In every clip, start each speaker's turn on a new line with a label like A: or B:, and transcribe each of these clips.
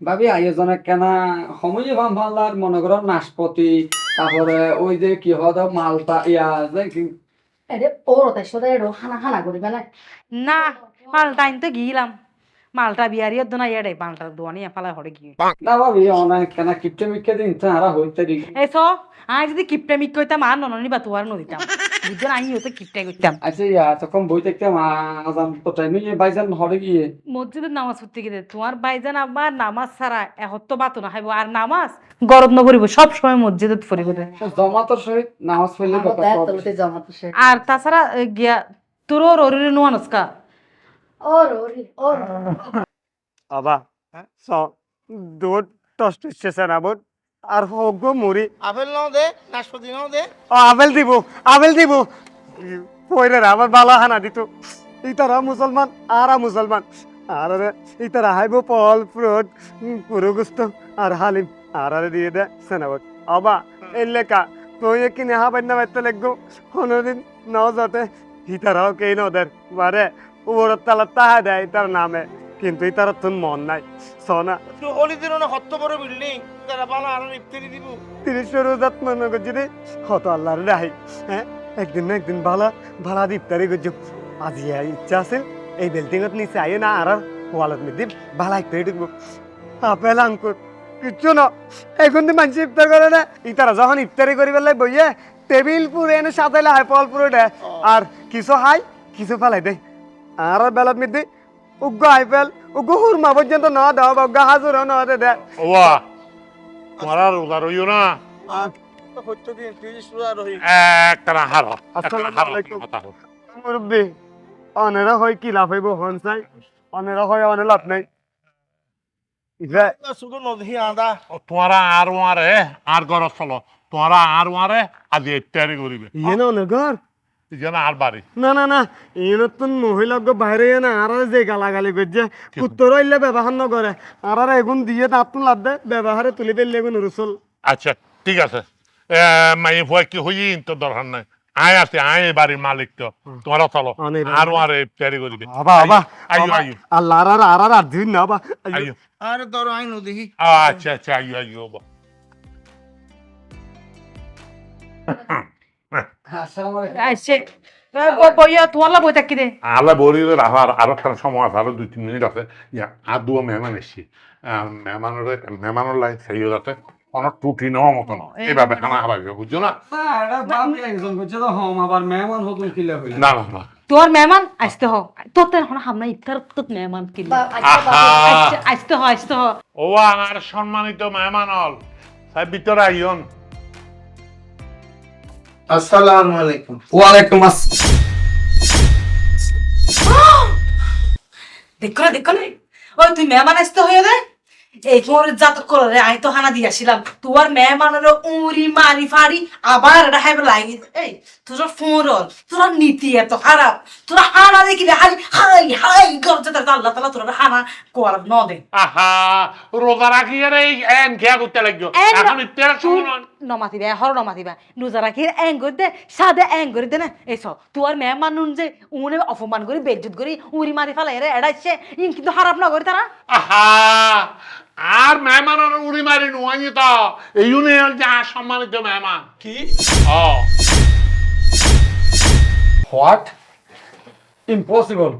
A: ভাবি আয়োজনে কেনা সময় ভাম ভাল্লার মনে করো নাশপতি তারপরে ওই যে কি হদ মালটা ইয়া যে কি?
B: এরে ওর তাই সদাই হানা হানা করিবে না?
C: না মালটা আনতে গিয়েলাম মালটা বিয়ারিও দোনা ইয়ারে মালটা দোয়ানি এফালা হরে গিয়ে।
A: না ভাবি অনেক কেনা কিপটে মিকে দিন তারা হইতে দি
C: এই স আই যদি কিপটা মিক কইতাম আর নননি বা তোয়ার নদিতাম বুঝছেন আমি হতে কিপটা কইতাম।
A: আচ্ছা ইয়া তখন বই দেখতাম আজান তো টাইমে বাইজান হরে গিয়ে।
C: মসজিদের নামাজ পড়তে গিয়ে তোমার বাইজান আবার নামাজ ছাড়া এহত্ত বাতো না খাইব আর নামাজ গরম ন পড়িব সব সময় মসজিদত পড়িব
A: জমাতর সহিত নামাজ পড়লে কথা
B: তো
C: আর তাছাড়া গিয়া তোর ররিরে নোয়ানস্কা
D: আবা স দুধ টস্ট স্টেশন আবদ আর হোক মুড়ি
E: আপেল নাও দে নাশপাতি নাও দে
D: ও আপেল দিব আপেল দিব পয়রে আমার বালা হানা দিত ইতারা মুসলমান আরা মুসলমান আর ইতারা হাইব ফল ফ্রুট পুরো গুস্ত আর হালিম আর আরে দিয়ে দে সেনাবত আবা লেখা তুই কিনে হাবাই না বাইতে লাগবো কোনোদিন ন যাতে ইতারাও কে নদের বারে উপর তালা তাহা দেয় ইতার নামে। কিন্তু তোর মন নাই। সনা
E: হত্য বড় বিল্ডিং তারা বালা আর ইফতারি দিব।
D: তিরিশ রোজাত করছি রে হত আল্লাহর রাহি। হ্যাঁ একদিন না একদিন ভালা ভালা আজি ইচ্ছা আছে এই বিল্ডিংত নিচে আইয়ে না আর ওয়ালত মধ্যে ভালা ইফতারি ঢুকবো আপেল আঙ্কুর কিচ্ছু না। এখন তো মানুষ ইফতার করে না। ইতারা যখন ইফতারি করি পেলাই বইয়ে টেবিল পুরে এনে সাজাইলে হাই ফল পুরো দেয়। আর কিছু হাই কিছু ফেলাই দেয়। আর বেলাত মধ্যে উগ্র আইপেল উগ্র হুরমা পর্যন্ত ন দেওয়া বা উগ্র হাজুর ন দে দেয়
F: ওয়া তোমার আর রোজা রইও না হারো।
D: মুরব্বী অনেরা হয় কি লাভ হইব হন চাই অনেরা হয় অনে লাভ নাই
F: তোমারা আর ওয়ারে আর ঘর চলো তোমারা আর ওয়ারে আজি ইত্যাদি করিবে
D: ইয়ে না অনেক
F: আর বাড়ি।
D: না না না নতুন মহিলা বাইরে না আর যে গালাগালি করছে কুত্তর হইলে ব্যবহার ন করে। আর আর এগুন দিয়ে তাত লাভ দে ব্যবহারে তুলি ফেললে এগুন রসুল
F: আচ্ছা ঠিক আছে। এ, মাই ভয় কি হই তো দরকার নাই। আয় আছে আয় বাড়ির মালিক তো। তোমরা চলো। আর ওয়ারে ইত্যাদি করিবে
D: আবা আবা
F: আইও আইও
D: আল্লাহ আর আর আর আর দিন না আবা
F: আইও
E: আরে
F: আচ্ছা আচ্ছা আইও আইও বাবা। আলা বরিলে রাখার আরও একটা সময় আছে আরও দুই তিন মিনিট আছে। আর দুয়া মেহমান এসছি মেহমানের মেহমানের লাইন সেই যাতে কোনো ত্রুটি নেওয়া মতো না এইভাবে খানা খাবাইবে বুঝছ না?
A: না এটা ভাবি একজন করছে তো হম আবার মেহমান হতুন কিলে হইল
F: না না না।
C: তোর মেহমান আসতে হ। তোর তো এখন হামনা ইফতার তোর মেহমান কিনলে
B: আচ্ছা
C: আসতে- হ আসতে হ।
F: ও আমার সম্মানিত মেহমান হল। সাহেব ভিতরে আইন
E: আসসালামু আলাইকুম।
A: ওয়ালাইকুম আসসালাম
C: দেখো না দেখো না। ওই তুই মেহমান আসতে হয়ে দে। এই তোর জাতক করে আমি তো হানা দিয়াছিলাম। তোর মেহমানের উড়ি মারি ফাড়ি আবার এটা লাগি এই তোর ফোন তোর নীতি এত খারাপ। তোর হানা দেখি রে হাই হাই হাই গরজে তার আল্লাহ তালা তোর হানা কোয়ার ন দে
F: আহা রোজা রাখি আর এই এন খেয়া করতে লাগল এখন ইত্যাদি শুনুন
C: নমাতিবা হর নমাতিবা নুজা রাখি এং করে দে সাদে এং করে দে না? এই সব তোর মেহমান নুন যে উনে অপমান করি বেজ্জত করি উড়ি মারি ফেলাই রে এড়াইছে ইন কিন্তু খারাপ না করি তারা।
F: আহা! আর মেহমান আর উড়ি মারি নুয়ানি তো এই ইউনিয়ন যে আর সম্মানিত মেহমান
E: কি?
F: ও
A: হোয়াট? ইম্পসিবল।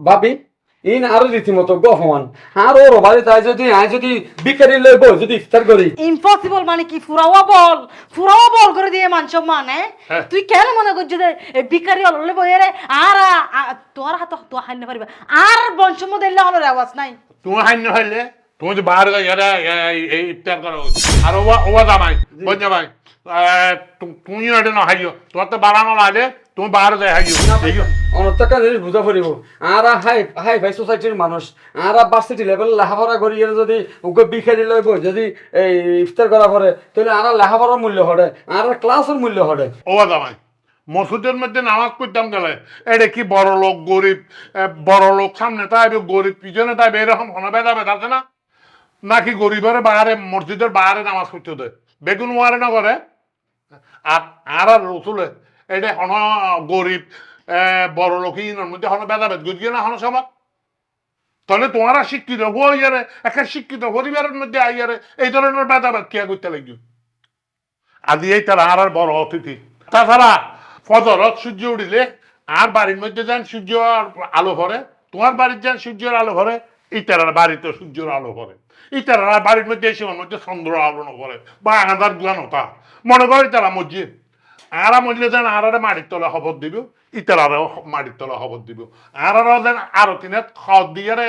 A: ভাবি ইন আরও রীতিমতো গহমান। আর ওর বাড়ি তাই যদি আই যদি বিকারি লইব যদি ইফতার করি।
C: ইম্পসিবল মানে কি? ফুরাওয়া বল। ফুরাওয়া বল করে দিয়ে মানছ মানে
F: হ্যাঁ।
C: তুই কেন মনে করছিস যে এই ভিকারি অললে বইয়ে রে? আর তোর হাত তো হাইনে পারিবা। আর বংশম দিলে হলো আওয়াজ নাই।
F: তুমি হান্য হইলে তুমি যে বাইরে এরা এই ইফতার করো। আর ওয়া ওয়া জামাই বঞ্জা ভাই। তুমি এটা না হাইও তোমার তো বাড়ানো লাগে তুমি বাইরে যাই হাইও।
A: অনর্থকা জিনিস বুঝা পড়িব আর হাই হাই ফাই সোসাইটির মানুষ আর ভার্সিটি লেভেল লেখাপড়া করি যদি ওকে বিখারি লইব যদি এই ইফতার করা পরে তাহলে আর লেখাপড়ার মূল্য হরে আর ক্লাসের মূল্য হরে
F: মসজিদের মধ্যে নামাজ পড়তাম গেলে এটা কি বড় লোক গরিব বড় লোক সামনে তাইবে গরিব পিছনে তাইবে এরকম কোনো ভেদা ভেদ আছে না? নাকি গরিবের বাইরে মসজিদের বাইরে নামাজ পড়তে দেয়? বেগুন ওয়ারে না করে? আর আর আর রসুলে এটা হন গরিব বড় লোক ইনের মধ্যে হন ভেদা ভেদ গিয়ে না হন সমাজ। তাহলে তোমারা শিক্ষিত হইয়ারে একটা শিক্ষিত পরিবারের মধ্যে আইয়ারে এই ধরনের ভেদাভেদ কে করতে লাগবে? আদি এই তারা আর আর বড় অতিথি। তাছাড়া ফজরত সূর্য উঠিলে আর বাড়ির মধ্যে যান সূর্য আলো ভরে তোমার বাড়ির যান সূর্যের আলো ভরে ইতারার বাড়িতে সূর্যের আলো ভরে ইতারার বাড়ির মধ্যে এসে মধ্যে চন্দ্র আলো ভরে বা আনাদার গুয়ান হতা মনে করে তারা মসজিদ। আরা মজলে যেন আরারে মাটির তলা খবর দিব। ইতারারেও মাটির তলা খবর দিব। আরারা যেন আরও তিনাত খদ দিয়ারে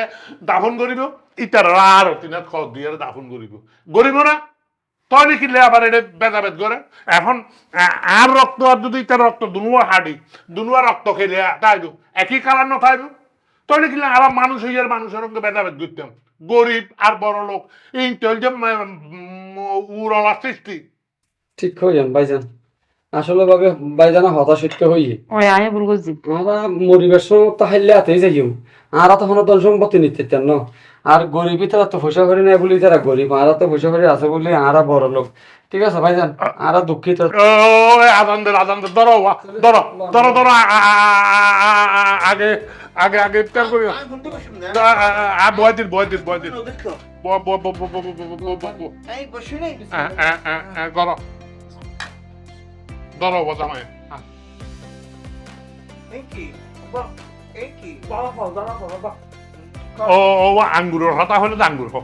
F: দাফন করিব। ইতারারা আরও তিনাত খদ দিয়ারে দাফন করিব। গরিব না। তই লিখিলে আবার এটা ভেদাভেদ করে। এখন আর রক্ত আর যদি তার রক্ত দুনুয়া হাডি, দুনুয়া রক্ত খেলে তাইব। একই কালার ন থাইব তই লিখিলে আর মানুষ হইয়ার মানুষের সঙ্গে ভেদাভেদ করতাম। গরিব আর বড় লোক। তৈল উড়লা সৃষ্টি।
A: ঠিক হইয়ান ভাইজান। আসলে ভাবে ভাইজানা হতাশিত হই।
C: ওই আয় ভুল করছি।
A: আমরা মরিবের সময় তো হাইলে হাতেই যাইম আরা তখন ধন সম্পত্তি নিতে চান না। আর গরিবই তারা তো পয়সা করি নাই বলি তারা গরিব আরা তো পয়সা করি আছে বলি আরা বড় লোক। ঠিক আছে ভাইজান আরা দুঃখিত।
F: ওই আদানদের আদানদের ধরো ধরো ধরো ধরো আগে আগে আগে ইফতার করি বয় দিন বয় দিন বয় দিন ধরো ধরো
E: বসা
F: ও আঙ্গুরের হতা হলে আঙ্গুর হোক